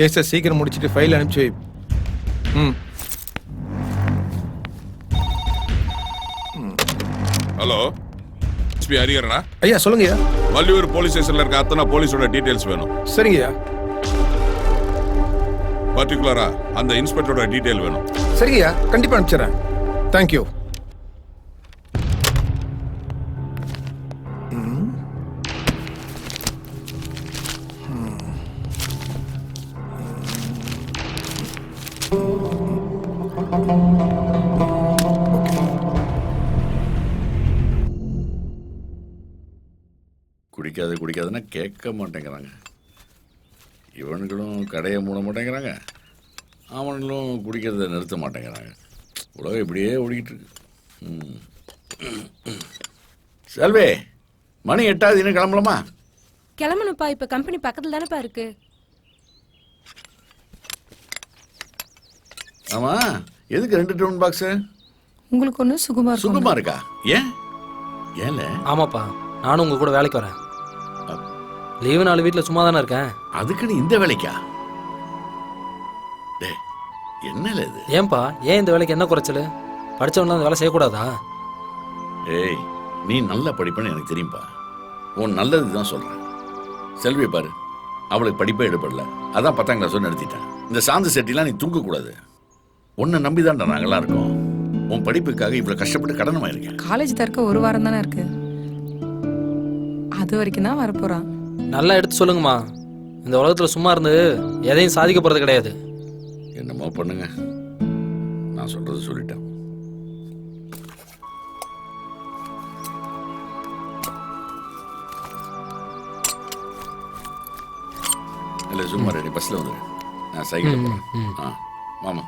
கேஸை சீக்கிரம் முடிச்சிட்டு ஃபைல் அனுப்பிச்சு வை. ம். ஹலோ எஸ்பி ஹரிஹரனா? ஐயா சொல்லுங்கய்யா. வள்ளியூர் போலீஸ் ஸ்டேஷன்ல இருக்க அத்தனை போலீஸோட டீடைல்ஸ் வேணும். சரிங்கய்யா. பர்டிகுலரா அந்த இன்ஸ்பெக்டரோட டீடைல் வேணும். சரிங்கய்யா கண்டிப்பாக அனுப்பிச்சிடுறேன். தேங்க்யூ கேட்க மாட்டேங்கிறாங்க. இவனுங்களும் கடையை மூட மாட்டேங்கிறாங்க. அவனுங்களும் குடிக்கிறத நிறுத்த மாட்டேங்கிறாங்க. உலகம் இப்படியே ஓடிக்கிட்டு இருக்கு. ம். செல்வி மணி எட்டாவது இன்னும் கிளம்பலாமா? கிளம்பணும்ப்பா இப்ப கம்பெனி பக்கத்துல தானேப்பா இருக்கு. ஆமா எதுக்கு ரெண்டு டவுன் பாக்ஸு உங்களுக்கு ஒன்று சுகுமார் இருக்கும். சுகமா இருக்கா? ஏன்? ஏன்ல? ஆமாப்பா நானும் உங்க கூட வேலைக்கு வரேன். லீவு நாலு வீட்டில் சும்மா தானே இருக்கேன் அதுக்குன்னு இந்த வேலைக்கா? டே என்னல இது? ஏன்பா ஏன் இந்த வேலைக்கு என்ன குறைச்சல்? படிச்சவன்லாம் இந்த வேலை செய்யக்கூடாதா? ஏய் நீ நல்லா படிப்பேன்னு எனக்கு தெரியும்பா. உன் நல்லது தான் சொல்கிறேன் செல்வி பாரு அவளுக்கு படிப்பே எடுபடல. அதான் பத்தாம் கிளாஸ் நடத்திட்டேன் இந்த சாந்து செட்டிலாம் நீ தூக்கக்கூடாது உன்னை நம்பி தான்டா நாங்களாம் இருக்கோம். உன் படிப்புக்காக இவ்வளோ கஷ்டப்பட்டு கடனமாயிருக்கேன். காலேஜ் திறக்க ஒரு வாரம் தானே இருக்கு. அது வரைக்கும் தான் வரப்போறான். நல்லா எடுத்து சொல்லுங்கம்மா. இந்த உலகத்தில் சும்மா இருந்து எதையும் சாதிக்க போகிறது கிடையாது. என்னமோ பண்ணுங்க. நான் சொல்றது சொல்லிட்டேன். இல்லை சும்மா ரெடி பஸ்ஸில் வந்துடு நான் சைக்கிள் ஆ மாமா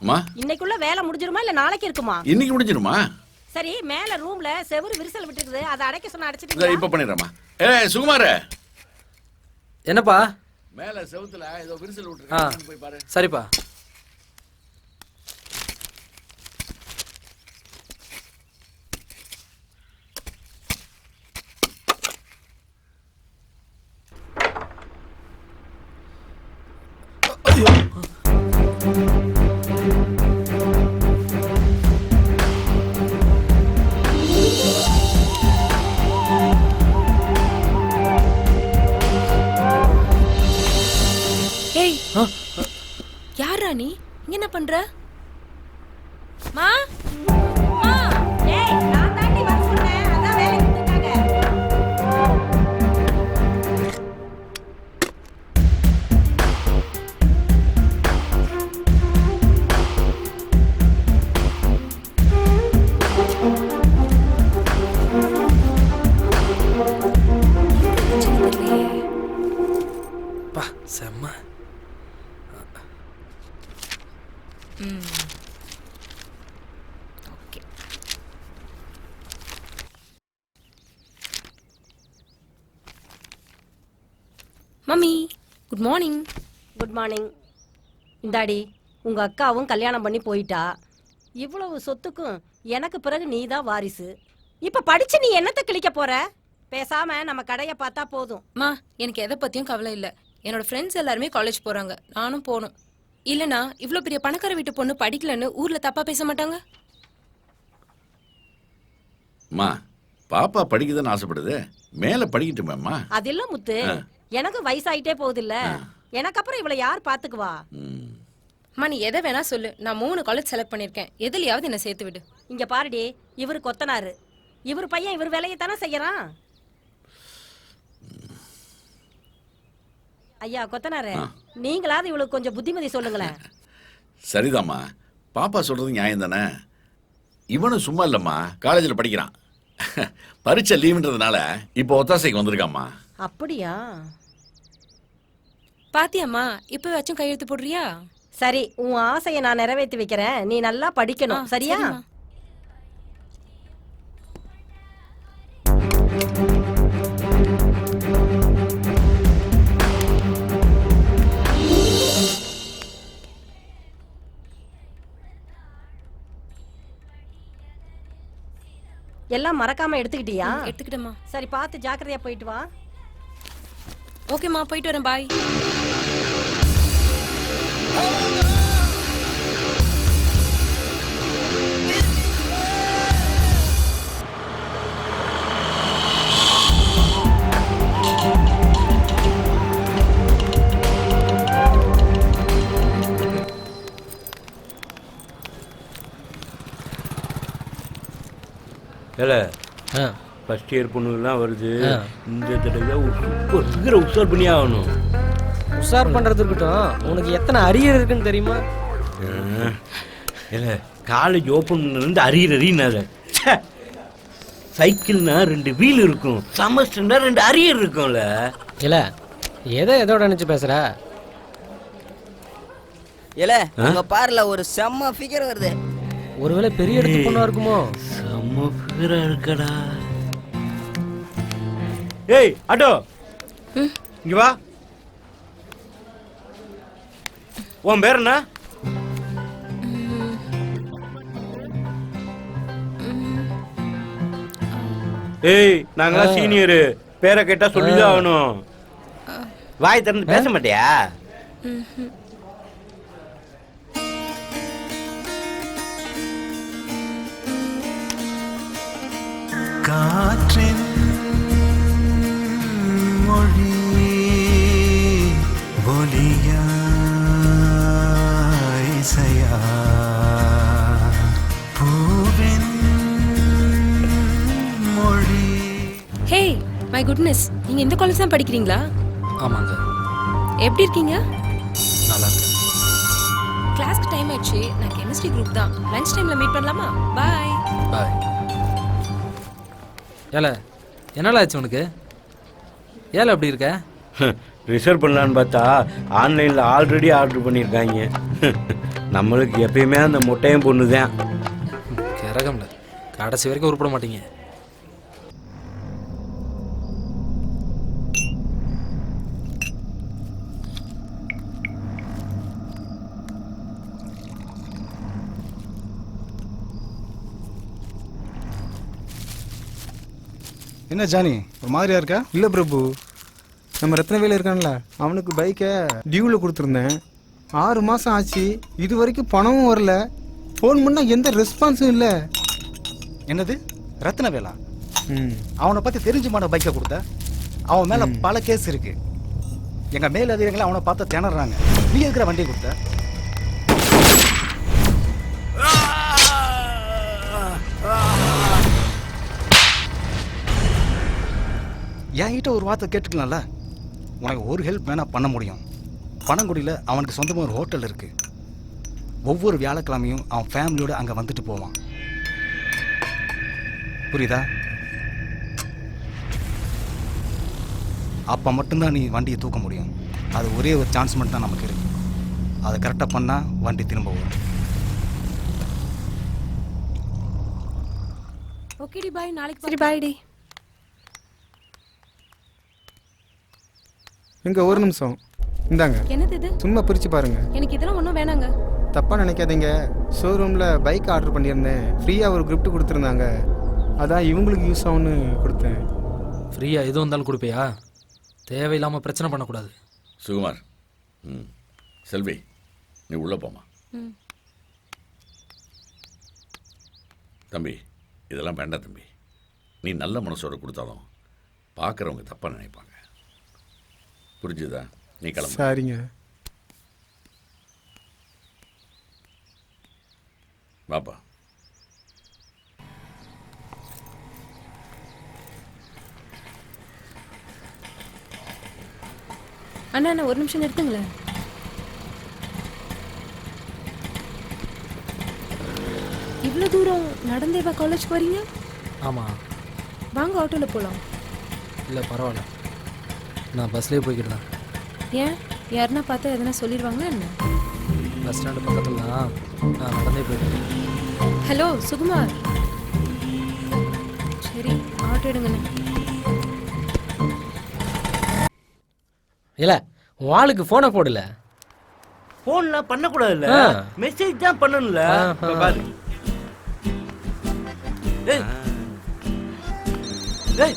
அம்மா? இன்னைக்குள்ள வேலை முடிஞ்சிருமா இல்ல நாளைக்கு இருக்குமா? இன்னைக்கு முடிஞ்சிருமா? சரி மேல ரூம்ல செவுரு விரிசல் விட்டுருக்குது. அதை அடைக்க சொன்ன இதை அடைச்சிட்டீங்களா இப்போ பண்ணிடுறேம்மா. ஏ சுகுமார. என்னப்பா? மேலே செவுத்துல ஏதோ விரிசல் ஆ. விட்டுருக்கேன் போய் பாரு. சரிப்பா. என்ன பண்ற? Mummy good morning good morning இந்தாடி உங்க அக்காவும் கல்யாணம் பண்ணி போயிட்டா. இவ்வளவு சொத்துக்கும் எனக்கு பிறகு நீ தான் வாரிசு. இப்ப படிச்சு நீ என்னத்த கிழிக்க போற? பேசாம நம்ம கடைய பார்த்தா போதும். மா எனக்கு எதை பத்தியும் கவலை இல்ல. என்னோட ஃப்ரெண்ட்ஸ் எல்லாருமே காலேஜ் போறாங்க. நானும் போகணும் இல்லனா இவ்ளோ பெரிய பணக்கார வீட்டு பொண்ணு படிக்கலன்னு ஊர்ல தப்பா பேச மாட்டாங்க? அம்மா பாப்பா படிக்குதுன்னு ஆசைப்படுது? மேலே படிக்கட்டுமேம்மா அது இல்ல முத்து. எனக்கு வயசாயிட்டே போகுது இல்ல எனக்கு அப்புறம் இவளை யார் பாத்துக்குவா? அம்மா நீ எதை வேணா சொல்லு. நான் மூணு காலேஜ் செலக்ட் பண்ணிருக்கேன் எதுலயாவது என்ன சேர்த்து விடு. இங்க பாருடி இவர் கொத்தனாரு. இவர் பையன் இவர் வேலையை தானே செய்யறான்? ஐயா கொத்தனாரு நீங்களாவது இவளுக்கு கொஞ்சம் புத்திமதி சொல்லுங்களேன். சரிதாம்மா. பாப்பா சொல்றது நியாயம் தானே? இவனும் சும்மா இல்லைம்மா. காலேஜில் படிக்கிறான். பரீட்சை லீவுன்றதுனால இப்போ ஒத்தாசைக்கு வந்திருக்காம்மா. அப்படியா? பாத்தியாம்மா இப்ப வச்சும் கையெழுத்து போடுறியா? சரி உன் ஆசையை நான் நிறைவேற்றி வைக்கிறேன். நீ நல்லா படிக்கணும் சரியா. எல்லாம் மறக்காம எடுத்துக்கிட்டியா? ம், எடுத்துக்கிட்டேம்மா. சரி பார்த்து ஜாக்கிரதையா போயிட்டு வா. ஓகேம்மா போயிட்டு வரேன் பாய். ஃபர்ஸ்ட் இயர் பொண்ணுலாம் வருது. இந்த தடவை சீக்கிரம் உஷார் பண்ணி ஆகணும். உஷார் பண்றது இருக்கட்டும். உனக்கு எத்தனை அரியர் இருக்குன்னு தெரியுமா? ஏல காலேஜ் ஓப்பன் பண்ணது அரியர் அறியினால சைக்கிள்னா ரெண்டு வீல் இருக்கும். செமஸ்டர்னா ரெண்டு அரியர் இருக்கும்ல. இல்ல எதை எதோட நினைச்சு பேசுற. ஏல அங்க பாருல ஒரு செம்ம ஃபிகர் வருது. ஒருவேளை பெரிய இடத்து பொண்ணா இருக்குமோ? செம்ம ஃபிகரா இருக்கடா. ஏய் ஆட்டோ. இங்க வா. உன் பேர் என்ன? ஏய் நாங்களாம் சீனியரு. பேரை கேட்டா சொல்லிதான் ஆகணும். வாய் திறந்து பேச மாட்டியா? காற்றின் ஒலியா இசையா பூவின் மொழி. ஹே மை குட்னஸ் நீங்க இந்த காலேஜ் தான் படிக்கிறீங்களா? ஆமாங்க. எப்படி இருக்கீங்க? நல்லா இருக்கு கிளாஸ்க்கு டைம் ஆயிடுச்சு நான் கெமிஸ்ட்ரி குரூப் தான். லஞ்ச் டைம்ல மீட் பண்ணலாமா? பாய் பாய் ஏல என்னடா ஆச்சு உனக்கு? ஏல அப்படி இருக்க? ரிசர்வ் பண்ணலான்னு பார்த்தா ஆன்லைனில் ஆல்ரெடி ஆர்டர் பண்ணியிருக்காங்க நம்மளுக்கு எப்பயுமே அந்த முட்டையும் பொண்ணு தான் கிறகம்ல கடைசி வரைக்கும் உருப்பட மாட்டீங்க. என்ன ஜானி ஒரு மாதிரியா இருக்கா? இல்லை பிரபு. நம்ம ரத்னவேல இருக்கான்ல அவனுக்கு பைக்கை டியூவில் கொடுத்துருந்தேன். ஆறு மாதம் ஆச்சு இது வரைக்கும் பணமும் வரல. ஃபோன் பண்ணால் எந்த ரெஸ்பான்ஸும் இல்லை. என்னது? ரத்னவேலா? ம். அவனை பத்தி தெரிஞ்சு மாட்ட பைக்கை கொடுத்த? அவன் மேல பல கேஸ் இருக்கு. எங்க மேல் அதிகாரிகள் அவனை பார்த்து திணறாங்க. நீ இருக்கிற வண்டி கொடுத்த? என்கிட்ட ஒரு வார்த்தை கேட்டுக்கலாம்ல? உனக்கு ஒரு ஹெல்ப் வேணா பண்ண முடியும். பனங்குடியில் அவனுக்கு சொந்தமாக ஒரு ஹோட்டல் இருக்கு. ஒவ்வொரு வியாழக்கிழமையும் அவன் ஃபேமிலியோட அங்கே வந்துட்டு போவான். புரியுதா? அப்போ மட்டும்தான் நீ வண்டியை தூக்க முடியும். அது ஒரே ஒரு சான்ஸ் மட்டும் தான் நமக்கு இருக்கு. அதை கரெக்டாக பண்ணால் வண்டி திரும்ப வரும். ஓகேடி பாய் நாளைக்கு சரி பாய் டி. இங்கே ஒரு நிமிஷம். இந்தாங்க. என்னது இது? சும்மா பிரித்து பாருங்க. எனக்கு இதெல்லாம் ஒன்றும் வேணாங்க. தப்பாக நினைக்காதீங்க. ஷோரூமில் பைக் ஆர்டர் பண்ணியிருந்தேன். ஃப்ரீயாக ஒரு கிஃப்ட் கொடுத்துருந்தாங்க. அதான் இவங்களுக்கு யூஸ் ஆகும்னு கொடுத்தேன். ஃப்ரீயா எது வந்தாலும் கொடுப்பியா? தேவையில்லாம பிரச்சனை பண்ணக்கூடாது. சுகுமார் ம் செல்வி நீ உள்ளே போமா ம். தம்பி இதெல்லாம் வேண்டாம் தம்பி. நீ நல்ல மனசோட கொடுத்தாலும் பார்க்குறவங்க தப்பாக நினைப்பாங்க. புரிஞ்சுதா? நீ கிளம்பு. சரிங்க. வாப்பா. அண்ணா அண்ணா ஒரு நிமிஷம் நிறுத்துங்களேன். இவ்வளோ தூரம் நடந்தேவா காலேஜ் போறீங்க? ஆமா. வாங்க ஆட்டோவில் போகலாம் இல்லை பரவாயில்ல. நான் பஸ்லேயே போய்க்கிட்டேன் ஏன்? யாருன்னா பார்த்தா எதனா சொல்லிடுவாங்களா என்ன? பஸ் ஸ்டாண்டு பக்கத்துல தான் நான் நடந்தே போயிட்டேன் ஹலோ சுகுமார். சரி ஆட்டோ எடுங்கண்ணே இல்ல உன் ஆளுக்கு ஃபோனை போடல. ஃபோன்லாம் பண்ணக்கூடாதுல்ல? ஆ. மெசேஜ் தான் பண்ணணும்ல. இப்ப பாரு. ஏய். ஏய்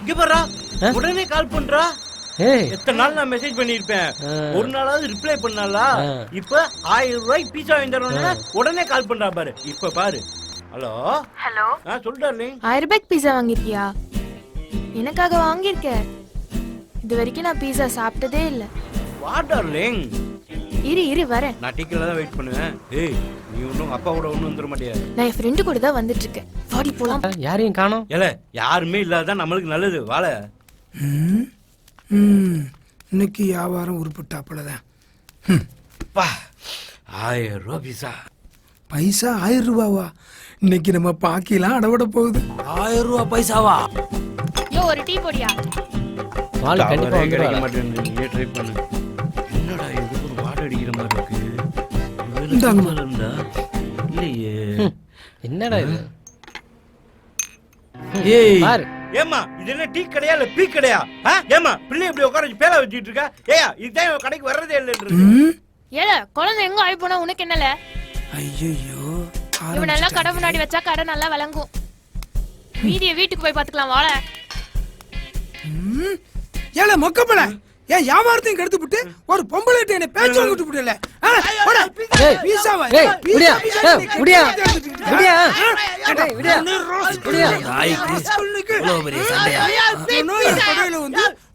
இங்க பாரா. ஆ? உடனே கால் பண்றா. ஏய் எத்தனை நாள் நான் மெசேஜ் பண்ணிருப்பேன். ஒரு நாளாவது ரிப்ளை பண்ணாலா. இப்ப ஆயிரம் ரூபாய்க்கு பீஸா வாங்கி உடனே கால் பண்றா பாரு. இப்ப பாரு. ஹலோ? ஹலோ? ஆ சொல்லு டார்லிங் ஆயிரம் ரூபாய்க்கு பீஸா வாங்கிருக்கியா எனக்காக வாங்கியிருக்க? இது வரைக்கும் நான் பீஸா சாப்பிட்டதே இல்லை. வா டார்லிங் இரு இரு வரேன். நான் டீக்கல தான் வெயிட் பண்ணுவேன். ஏய் நீ ஒன்றும் அப்பா கூட ஒன்றும் வந்துட மாட்டியா? நான் என் ஃப்ரெண்டு கூட தான் வந்துட்டு இருக்கேன் வாடி போலாம். யாரையும் காணோம்? ஏல யாருமே இல்லாதான் நம்மளுக்கு நல்லது. வாழ. இன்னைக்கு வியாபாரம் உருப்பிட்டாப்புலதான் பா ஆயிரம் ரூபா பீஸா பைசா ஆயிரம் ரூபாவா? இன்னைக்கு நம்ம பாக்கிலாம் அடவிட போகுது. ஆயிரம் ரூபா பைசாவா? யோ ஒரு டீ போடியா? ஆளு கண்டிப்பா டவரே கிடைக்க வந்துடுவாங்க மாட்டேங்குது நீயே ட்ரை பண்ணு. என்னடா இது? ஒரு வாடை அடிக்கிற மாதிரி இருக்கு. இருந்தா? இல்லையே. என்னடா இது? ஏய். பாரு. ஏமா இது என்ன டீ கடையா இல்ல பீ கடையா? ஆ? ஏம்மா பிள்ளை இப்படி உட்கார வச்சு பேல வச்சுட்டு இருக்கா? ஏயா இதுதான் கடைக்கு வர்றதே இல்லைன்றது. ஏல குழந்தை எங்க ஆகி போனா உனக்கு என்னல? ஐயோ இவனெல்லாம் கடை முன்னாடி வச்சா கடை நல்லா விளங்கும் மீதிய வீட்டுக்கு போய் பாத்துக்கலாம் வாழ. ஏல மொக்கப்பல ஏன் வியாபாரத்தையும் கெடுத்து விட்டு ஒரு பொம்பளை என்ன பேச்சு விட்டு விடல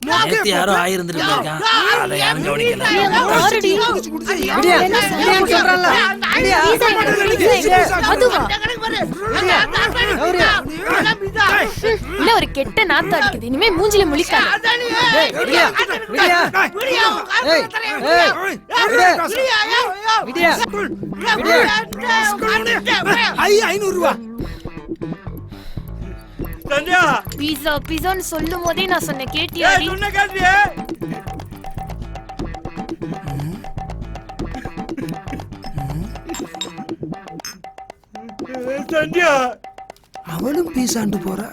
நேத்து யாரோ அதுவா கௌரியா இல்ல ஒரு கெட்ட நாத்தம் அடிக்குது. இனிமே மூஞ்சில முழிக்காத. விடியா. விடியா விடியா ஐநூறு ரூபா சந்தியா பீஸா பீஸான்னு சொல்லும் போதே நான் சொன்னேன் கேட்டியா ஏய் சொன்ன கேட்டியே. சந்தியா அவளும் பீசாண்டு போறா.